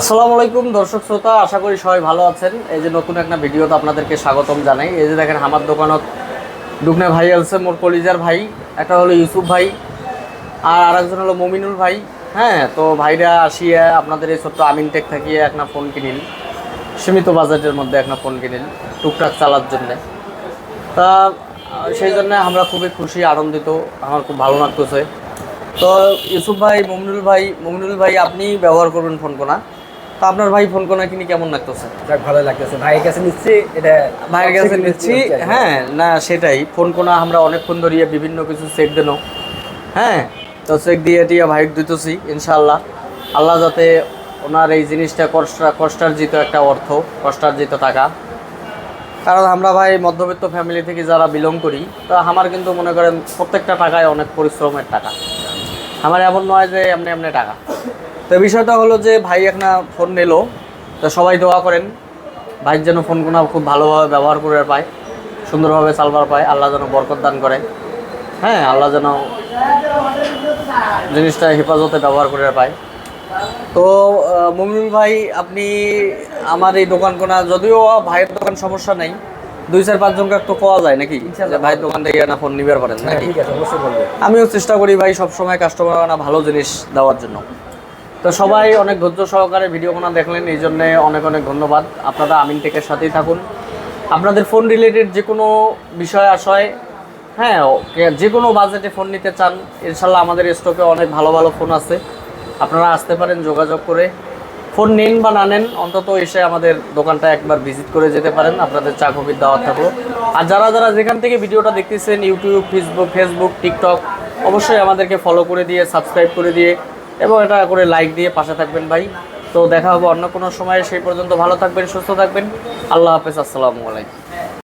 আসসালামু আলাইকুম, দর্শক শ্রোতা, আশা করি সবাই ভালো আছেন। এই যে নতুন একটা ভিডিওতে আপনাদেরকে স্বাগতম জানাই। এই যে দেখেন আমার দোকানত দুগনে ভাই আছে মোর কলিজার ভাই, একটা হলো ইউসুফ ভাই, আর আরেকজন হলো মমিনুল ভাই। হ্যাঁ তো ভাইরা আসিয়া আপনাদের এই ছোট্ট আমিন টেক থাকিয়ে একটা ফোন কিনিল। সীমিত বাজেটের মধ্যে একটা ফোন কিনিল, টুকটাক চালার জন্যে। তা, সেই জন্য আমরা খুবই খুশি, আনন্দিত, আমার খুব ভালো লাগতেছে। তো ইউসুফ ভাই, মমিনুল ভাই মমিনুল ভাই, আপনি ব্যবহার করবেন ফোন কোনা তো আপনার ভাই ফোন কোনা কিনে কেমন লাগতেছে? যাক ভালো লাগতেছে। ভাইয়ের কাছে নিচ্ছি এটা ভাইয়ের কাছে নিচ্ছি হ্যাঁ না সেটাই। ফোন কোনা আমরা অনেকক্ষণ ধরিয়ে বিভিন্ন কিছু চেক দেন হ্যাঁ তো চেক দিয়ে টিয়া ভাইক দিতেছি ইনশাল্লাহ আল্লাহ যাতে ওনার এই জিনিসটা কষ্ট কষ্টার্জিত একটা অর্থ কষ্টার্জিত টাকা। কারণ আমরা ভাই মধ্যবিত্ত ফ্যামিলি থেকে যারা বিলং করি তা আমার কিন্তু মনে করেন প্রত্যেকটা টাকায় অনেক পরিশ্রমের টাকা। আমার এমন নয় যে এমনি এমনি টাকা। তো বিষয়টা হলো যে ভাই একটা ফোন নিল তো সবাই দোয়া করেন। ভাইয়ের যেন ফোন কোনো খুব ভালোভাবে ব্যবহার করে পায় সুন্দরভাবে চালবার পায় আল্লাহ যেন বরকত দান করে। হ্যাঁ আল্লাহ যেন জিনিসটা হেফাজতে ব্যবহার করে পায়। তো আহ, মমিনুল ভাই আপনি আমার এই দোকান কোনা যদিও ভাইয়ের দোকান সমস্যা নেই দুই চার পাঁচ জনকে তো পাওয়া যায় নাকি? ভাইয়ের দোকান থেকে না ফোন নিবার পারেন হ্যাঁ নাকি? ঠিক আছে অবশ্যই বলব। আমিও চেষ্টা করি ভাই সবসময় কাস্টমার না ভালো জিনিস দেওয়ার জন্য। তো সবাই অনেক ধৈর্য সহকারে ভিডিওগুলো দেখলেন, এই জন্যে অনেক অনেক ধন্যবাদ। আপনারা আমিন টেকের সাথেই থাকুন। আপনাদের ফোন রিলেটেড যে কোনো বিষয় আশয় হ্যাঁ যে কোনো বাজেটে ফোন নিতে চান, ইনশাল্লাহ আমাদের স্টকে অনেক ভালো ভালো ফোন আছে। আপনারা আসতে পারেন যোগাযোগ করে। ফোন নিন বা না নেন, অন্তত এসে আমাদের দোকানটা একবার ভিজিট করে যেতে পারেন। আপনাদের চা কফির দাওয়াত থাকল। আর যারা যারা যেখান থেকে ভিডিওটা দেখতেছেন ইউটিউব ফেসবুক ফেসবুক টিকটক অবশ্যই আমাদেরকে ফলো করে দিয়ে সাবস্ক্রাইব করে দিয়ে এবং এটা করে লাইক দিয়ে পাশে থাকবেন ভাই। তো দেখা হবে অন্য কোনো সময়। সেই পর্যন্ত ভালো থাকবেন, সুস্থ থাকবেন। আল্লাহ হাফেজ, আসসালামু আলাইকুম।